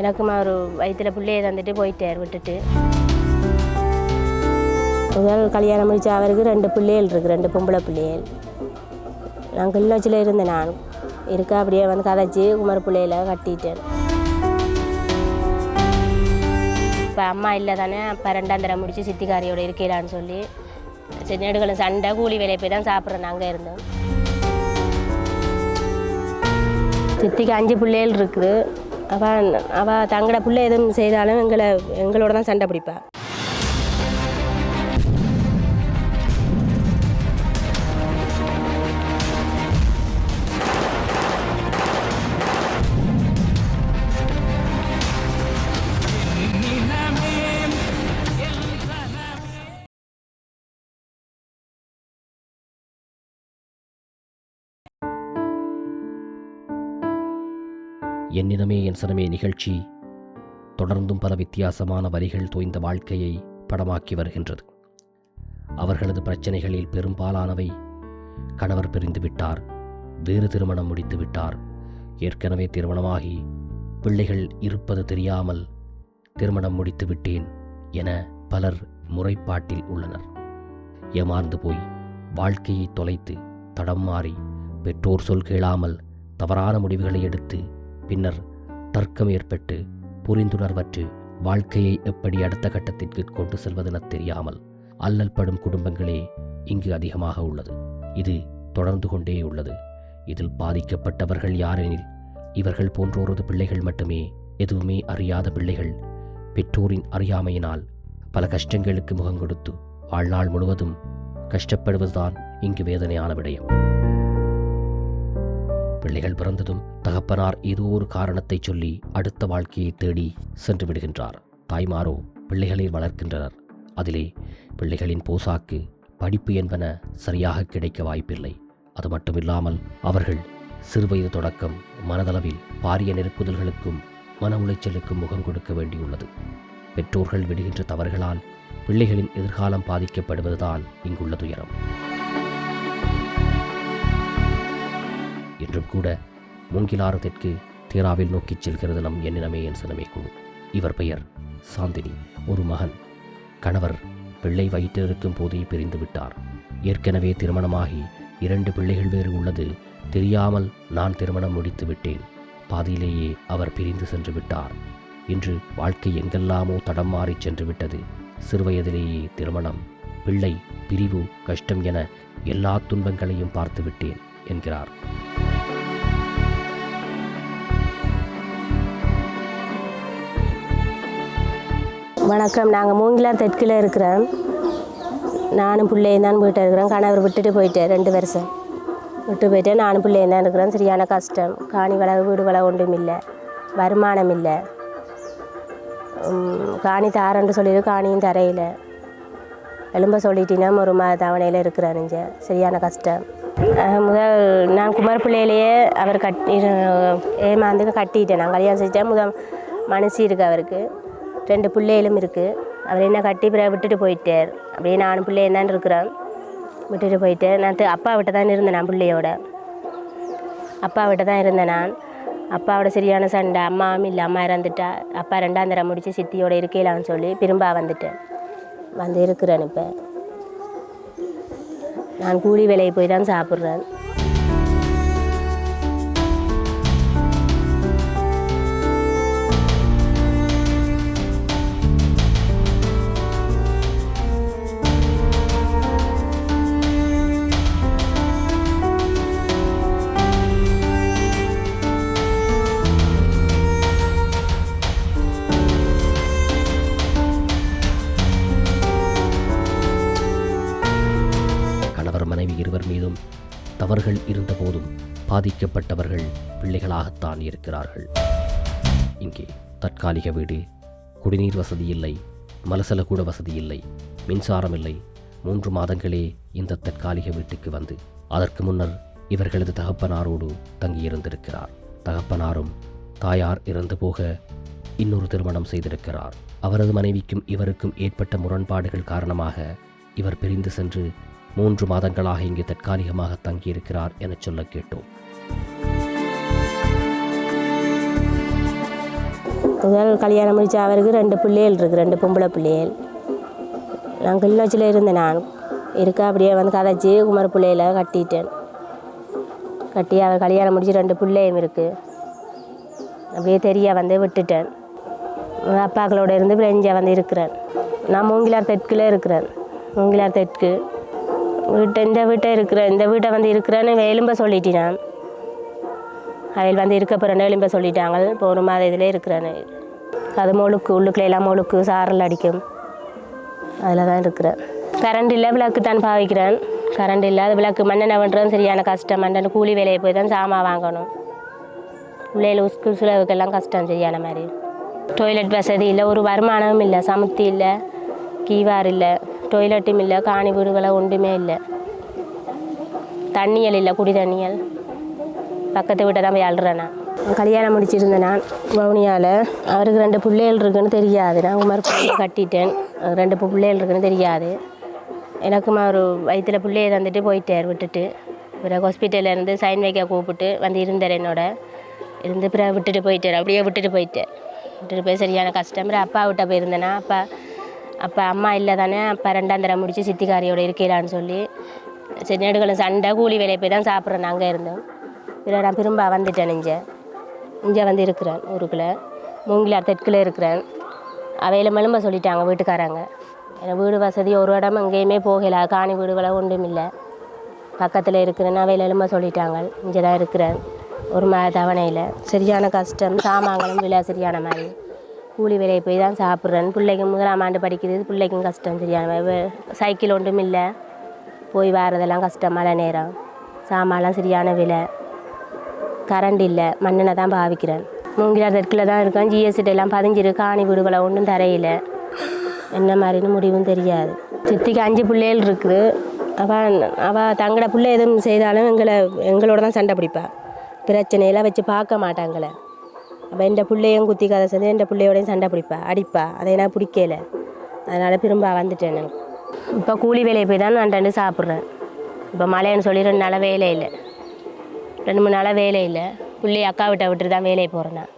எனக்கும் ஒரு வயிற்றில் பிள்ளையை தந்துட்டு போயிட்டார் விட்டுட்டு. முதல் கல்யாணம் முடிச்ச அவருக்கு ரெண்டு பிள்ளைகள் இருக்குது ரெண்டு பொம்பளை பிள்ளைகள். நான் கிள்ளச்சில் இருந்தேன் நான். இருக்க அப்படியே வந்து கதைச்சி குமர பிள்ளையில கட்டிட்டேன். இப்போ அம்மா இல்லை தானே அப்போ ரெண்டாம் தரம் முடிச்சு சித்திகாரியோட இருக்கலான்னு சொல்லி சரி நெடுகளும் சண்டை கூலி வேலையை போய் தான் சாப்பிட்றேன் அங்கே இருந்தோம் சித்திக்கு அஞ்சு பிள்ளைகள் இருக்குது. அவள் அவள் தங்களோட பிள்ளை எதுவும் செய்தாலும் எங்களை எங்களோட தான் சண்டை பிடிப்பா. என்னிடமே என் சனமே நிகழ்ச்சி. தொடர்ந்தும் பல வித்தியாசமான வரிகள் தோய்ந்த வாழ்க்கையை படமாக்கி வருகின்றது. அவர்களது பிரச்சனைகளில் பெரும்பாலானவை கணவர் பிரிந்து விட்டார். வேறு திருமணம் முடித்து விட்டார். ஏற்கனவே திருமணமாகி பிள்ளைகள் இருப்பது தெரியாமல் திருமணம் முடித்து விட்டேன் என பலர் முறைப்பாட்டில் உள்ளனர். ஏமாந்து போய் வாழ்க்கையை தொலைத்து தடம் மாறி பெற்றோர் சொல் கேளாமல் தவறான முடிவுகளை எடுத்து பின்னர் தர்க்கம் ஏற்பட்டு புரிந்துணர்வற்று வாழ்க்கையை எப்படி அடுத்த கட்டத்திற்கு கொண்டு செல்வதென தெரியாமல் அல்லல் படும் குடும்பங்களே இங்கு அதிகமாக உள்ளது. இது தொடர்ந்து கொண்டே உள்ளது. இதில் பாதிக்கப்பட்டவர்கள் யாரெனில் இவர்கள் போன்றோரது பிள்ளைகள் மட்டுமே எதுவுமே அறியாத பிள்ளைகள் பெற்றோரின் அறியாமையினால் பல கஷ்டங்களுக்கு முகம் கொடுத்து வாழ்நாள் முழுவதும் கஷ்டப்படுவதுதான் இங்கு வேதனையான விடயம். பிள்ளைகள் பிறந்ததும் தகப்பனார் ஏதோ ஒரு காரணத்தை சொல்லி அடுத்த வாழ்க்கையை தேடி சென்று விடுகின்றார். தாய்மாரோ பிள்ளைகளை வளர்க்கின்றனர். அதிலே பிள்ளைகளின் போசாக்கு படிப்பு என்பன சரியாக கிடைக்க வாய்ப்பில்லை. அது மட்டுமில்லாமல் அவர்கள் சிறுவயது தொடக்கம் மனதளவில் பாரிய நெருக்குதல்களுக்கும் மன உளைச்சலுக்கும் முகம் கொடுக்க வேண்டியுள்ளது. பெற்றோர்கள் விடுகின்ற தவறுகளால் பிள்ளைகளின் எதிர்காலம் பாதிக்கப்படுவதுதான் இங்குள்ள துயரம். இன்றும் கூட மூங்கிலாறு தெற்கு தேராவில் நோக்கிச் செல்கிறது நம் எண்ணினமே என் சினமே குழு. இவர் பெயர் சாந்தினி. ஒரு மகன். கணவர் பிள்ளை வயிற்றிருக்கும் போதே பிரிந்து விட்டார். ஏற்கனவே திருமணமாகி இரண்டு பிள்ளைகள் வேறு உள்ளது. தெரியாமல் நான் திருமணம் முடித்து விட்டேன். பாதியிலேயே அவர் பிரிந்து சென்று விட்டார். இன்று வாழ்க்கை எங்கெல்லாமோ தடம் மாறிச் சென்று விட்டது. சிறுவயதிலேயே திருமணம் பிள்ளை பிரிவு கஷ்டம் என எல்லா துன்பங்களையும் பார்த்து விட்டேன் என்கிறார். வணக்கம். நாங்கள் மூங்கிலார் தெற்கில் இருக்கிறோம். நானும் பிள்ளையும் தான் வீட்டில் இருக்கிறேன் கணவர் விட்டுட்டு போயிட்டேன் ரெண்டு வருஷம். விட்டு போயிட்டேன் நானும் பிள்ளையும் தான் இருக்கிறோம். சரியான கஷ்டம். காணி வளவு வீடு வளவு ஒன்றும் இல்லை. வருமானம் இல்லை. காணி தாரன்னு சொல்லிடு காணியும் தரையில். எலும்ப சொல்லிட்டீங்கன்னா ஒரு மாத தவணையில் இருக்கிறாருங்க சரியான கஷ்டம். முதல் நான் குமார் பிள்ளையிலேயே அவர் கட்டி ஏமாந்து கட்டிட்டேன். நான் கல்யாணம் செஞ்சேன் முதல் மனசு இருக்கு அவருக்கு. ரெண்டு பிள்ளைகளும் இருக்குது அவர் என்ன கட்டி பிறகு விட்டுட்டு போயிட்டார். அப்படியே நானும் பிள்ளையும் தான் இருக்கிறேன். விட்டுட்டு போயிட்டு நான் அப்பா விட்ட தான் இருந்தேன் நான் பிள்ளையோட. அப்பா விட்ட தான் இருந்தேன் நான். அப்பாவோட சரியான சண்டை. அம்மாவும் இல்லை அம்மா இறந்துட்டா. அப்பா ரெண்டாம் தரம் முடித்து சித்தியோட இருக்கையிலான்னு சொல்லி திரும்ப வந்துட்டேன். வந்து இருக்கிறேன் இப்போ. நான் கூலி வேலைக்கு போய் தான் சாப்பிட்றேன். அவர்கள் இருந்தபோதும் பாதிக்கப்பட்டவர்கள் பிள்ளைகளாகத்தான் இருக்கிறார்கள். இங்கே தற்காலிக வீடு குடிநீர் வசதி இல்லை மலசல கூட வசதி இல்லை மின்சாரம் இல்லை. மூன்று மாதங்களே இந்த தற்காலிக வீட்டுக்கு வந்து அதற்கு முன்னர் இவர்களது தகப்பனாரோடு தங்கியிருந்திருக்கிறார். தகப்பனாரும் தாயார் இறந்து போக இன்னொரு திருமணம் செய்திருக்கிறார். அவரது மனைவிக்கும் இவருக்கும் ஏற்பட்ட முரண்பாடுகள் காரணமாக இவர் பிரிந்து சென்று மூன்று மாதங்களாக இங்கு தற்காலிகமாக தங்கியிருக்கிறார் என சொல்ல கேட்டோம். கல்யாணம் முடிச்ச அவருக்கு ரெண்டு பிள்ளைகள் இருக்குது ரெண்டு பொம்பளை பிள்ளைகள். நான் கிளிநொச்சியில் இருந்தேன் நான். இருக்க அப்படியே வந்து கதைச்சி குமர பிள்ளையில கட்டிட்டேன். கட்டி அவர் கல்யாணம் முடிச்சு ரெண்டு பிள்ளையும் இருக்குது அப்படியே தெரிய வந்து விட்டுட்டேன். அப்பாக்களோட இருந்து பிரெஞ்சா வந்து இருக்கிறேன் நான் மூங்கிலார் தெற்கில் இருக்கிறேன். மூங்கிலார் தெற்கு. வீட்டை இந்த வீட்டை இருக்கிறேன் இந்த வீட்டை வந்து இருக்கிறேன்னு எலும்ப சொல்லிட்டேன் நான் அவையில் வந்து இருக்க போகிறேன் எலும்ப சொல்லிட்டாங்க இப்போ ஒரு மாத இதில் இருக்கிறேன்னு அது முழுக்கு உள்ளுக்குள்ள எல்லாம் மொழுக்கு சாரல் அடிக்கும். அதில் தான் இருக்கிறேன். கரண்ட் இல்லை விளக்கு தான் பாவிக்கிறேன். கரண்ட் இல்லை அது விளக்கு மண்ணெண்ணெய் பண்ணுறது சரியான கஷ்டம். மண்ணெண்ணெய் கூலி வேலையை போய் தான் சாமான் வாங்கணும். பிள்ளைகள் ஸ்கூல் செலவுக்கெல்லாம் கஷ்டம் சரியான மாதிரி. டாய்லெட் வசதி இல்லை ஒரு வருமானமும் இல்லை சமுத்தி இல்லை கீவார் இல்லை. டொய்லெட்டும் இல்லை காணி வீடுகளை ஒன்றுமே இல்லை. தண்ணியல் இல்லை குடி தண்ணியல். பக்கத்து வீட்டை தான் போய் அழுறேன். நான் கல்யாணம் முடிச்சிருந்தேன் நான் வவுனியாவில் அவருக்கு ரெண்டு பிள்ளைகள் இருக்குன்னு தெரியாது. நான் குமார் கட்டிட்டேன். ரெண்டு பிள்ளைகள் இருக்குன்னு தெரியாது. எனக்கும் அவர் வயிற்றில் பிள்ளைய தந்துட்டு போயிட்டார் விட்டுட்டு. பிறகு ஹாஸ்பிட்டலில் இருந்து சைன் வைக்க கூப்பிட்டு வந்து இருந்தார் என்னோட. இருந்து பிறகு விட்டுட்டு போயிட்டார். அப்படியே விட்டுட்டு போயிட்டார். விட்டுட்டு போய் சரியான கஷ்டம். அப்பா விட்ட போயிருந்தேனா அப்பா அப்போ அம்மா இல்லை தானே அப்போ ரெண்டாம் தரம் முடித்து சித்திக்காரியோட இருக்கலான்னு சொல்லி சரி நெடுகளும் சண்டை கூலி வேலையை போய் தான் சாப்பிட்றேன் அங்கே இருந்தோம். இதில் நான் திரும்ப வந்துட்டேன் இங்கே. இங்கே வந்து இருக்கிறேன் ஊருக்குள்ளே. மூங்கிலார் தெற்கில் இருக்கிறேன். அவையில் மெலும்ப சொல்லிட்டாங்க வீட்டுக்காரங்க. எனக்கு வீடு வசதி ஒரு இடம் எங்கேயுமே போகல. காணி வீடுகளை ஒன்றும் இல்லை. பக்கத்தில் இருக்கிறேன் அவையில் எலும்ப சொல்லிட்டாங்க. இங்கே தான் இருக்கிறேன். ஒரு ம தவணையில். சரியான கஷ்டம் சாமான்களும் விலை சரியான மாதிரி. கூலி வேலையை போய் தான் சாப்பிட்றேன். பிள்ளைக்கு முதலாம் ஆண்டு படிக்கிறது பிள்ளைக்கும் கஷ்டம் சரியான சைக்கிள் ஒன்றும் இல்லை. போய் வரதெல்லாம் கஷ்டம் மழை நேரம். சாமான்லாம் சரியான விலை. கரண்ட் இல்லை மண்ணெண்ணை தான் பாவிக்கிறேன். மூங்கிலார் தெற்கில் தான் இருக்கேன் ஜிஎஸ்டி எல்லாம் பதிஞ்சிரு காணி வீடுகளை ஒன்றும் தரையில. என்ன மாதிரின்னு முடிவும் தெரியாது. சித்திக்கு அஞ்சு பிள்ளைகள் இருக்குது. அவள் அவள் தங்களோட பிள்ளை எதுவும் செய்தாலும் எங்களை எங்களோட தான் சண்டை பிடிப்பா. பிரச்சனையெல்லாம் வச்சு பார்க்க மாட்டாங்களே அப்போ எந்த பிள்ளையும் குத்தி கதை செஞ்சு எந்த பிள்ளையோடையும் சண்டை பிடிப்பா அடிப்பா. அதை நான் பிடிக்கல. அதனால் திரும்ப வந்துட்டேன் நான். இப்போ கூலி வேலையை போய் தான் நான் ரெண்டு சாப்பிட்றேன். இப்போ மழைன்னு சொல்லி ரெண்டு நாளாக வேலை இல்லை. ரெண்டு மூணு நாளாக வேலை இல்லை. பிள்ளைய அக்கா விட்ட விட்டு தான் வேலையை போகிறேன் நான்.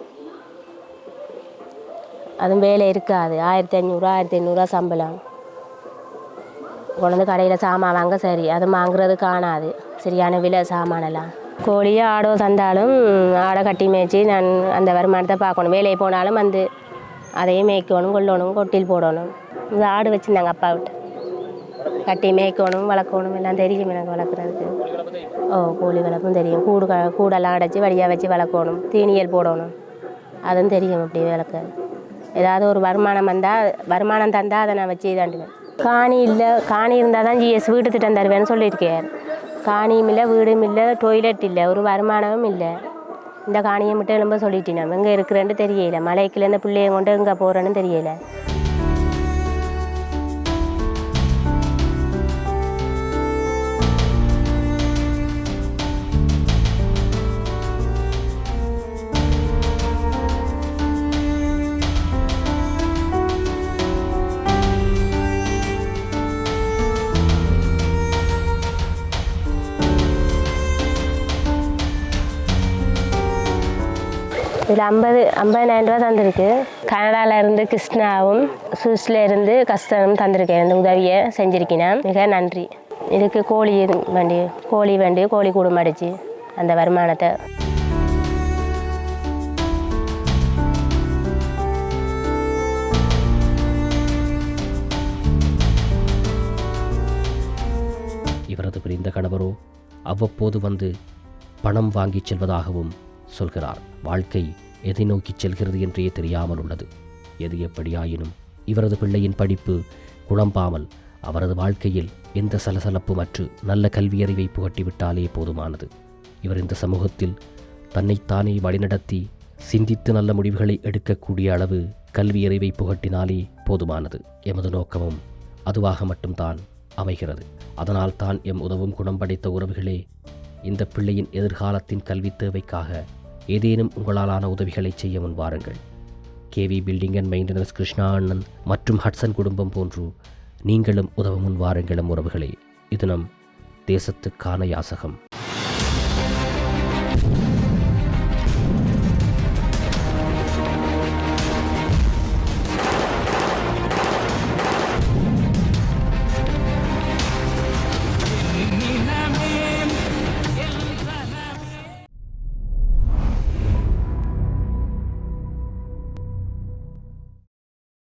அதுவும் வேலை இருக்காது. ஆயிரத்தி ஐநூறுரூவா ஆயிரத்தி ஐநூறுரூவா சம்பளம். கொண்டு வந்து கடையில் சாமான் வாங்க சரி. அது வாங்குறது காணாது. சரியான விலை சாமானெல்லாம். கோழியோ ஆடோ தந்தாலும் ஆடை கட்டி மேய்ச்சி நான் அந்த வருமானத்தை பார்க்கணும். வேலையை போனாலும் வந்து அதையும் மேய்க்கணும் கொள்ளணும் கொட்டில் போடணும். இந்த ஆடு வச்சுருந்தாங்க அப்பா விட்டு கட்டி மேய்க்கணும் வளர்க்கணும் எல்லாம் தெரியும் எனக்கு வளர்க்குறதுக்கு. ஓ கோழி வளர்ப்பும் தெரியும். கூடு க கூடெல்லாம் அடைச்சி வழியாக வச்சு வளர்க்கணும். தீனியல் போடணும். அதுவும் தெரியும் அப்படி வளர்க்க. ஏதாவது ஒரு வருமானம் வந்தால் வருமானம் தந்தால் அதை நான் வச்சு இதாண்டுவேன். காணி இல்லை காணி இருந்தால் தான் ஜிஎஸ் வீட்டு திட்டம் தருவேன்னு சொல்லியிருக்கேன் காணியும் இல்லை டொய்லெட் இல்லை ஒரு வருமானமும் இல்லை. இந்த காணியை மட்டும் எழும்ப சொல்லிட்டேன் நம்ம எங்கே இருக்கிறேன்னு தெரியல. மலைக்குள்ள இந்த பிள்ளைய கொண்டு எங்கே போகிறேன்னு தெரியலை. இதில் ஐம்பது ஐம்பதினாயிரம் ரூபா தந்திருக்கு. கனடாவிலேருந்து கிருஷ்ணாவும் சுவிஸ்லேருந்து இருந்து தந்திருக்கேன். இந்த உதவியை செஞ்சுருக்கேன் மிக நன்றி. இதுக்கு கோழி இது வேண்டி கோழி வேண்டி கோழி கூடு அடிச்சு அந்த வருமானத்தை. இவரது பிரிந்த கணவரோ அவ்வப்போது வந்து பணம் வாங்கிச் செல்வதாகவும் சொல்கிறார் வாழ்க்கை எதை நோக்கிச் செல்கிறது என்றே தெரியாமல் உள்ளது. எது எப்படியாயினும் இவரது பிள்ளையின் படிப்பு குழம்பாமல் அவரது வாழ்க்கையில் எந்த சலசலப்புமற்று நல்ல கல்வியறிவை புகட்டிவிட்டாலே போதுமானது. இவர் இந்த சமூகத்தில் தன்னைத்தானே வழிநடத்தி சிந்தித்து நல்ல முடிவுகளை எடுக்கக்கூடிய அளவு கல்வியறிவை புகட்டினாலே போதுமானது. எமது நோக்கமும் அதுவாக மட்டும்தான் அமைகிறது. அதனால் தான் எம் உதவும் குணம் படைத்த உறவுகளே இந்த பிள்ளையின் எதிர்காலத்தின் கல்வித் தேவைக்காக ஏதேனும் உங்களாலான உதவிகளை செய்ய முன் வாருங்கள் KV building and maintenance Krishna அண்ணன் மற்றும் ஹட்சன் குடும்பம் போன்று நீங்களும் உதவ முன் வாருங்களும் உறவுகளே. இது நம் தேசத்துக்கான யாசகம்.